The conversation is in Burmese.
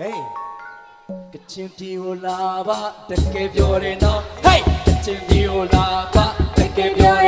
ဟေးကချင်ပြည်ကိုလာပါတကယ်ပြောတယ်နော်ဟေးကချင်ပြည်ကိုလာပါတကယ်ပြောတယ်နော်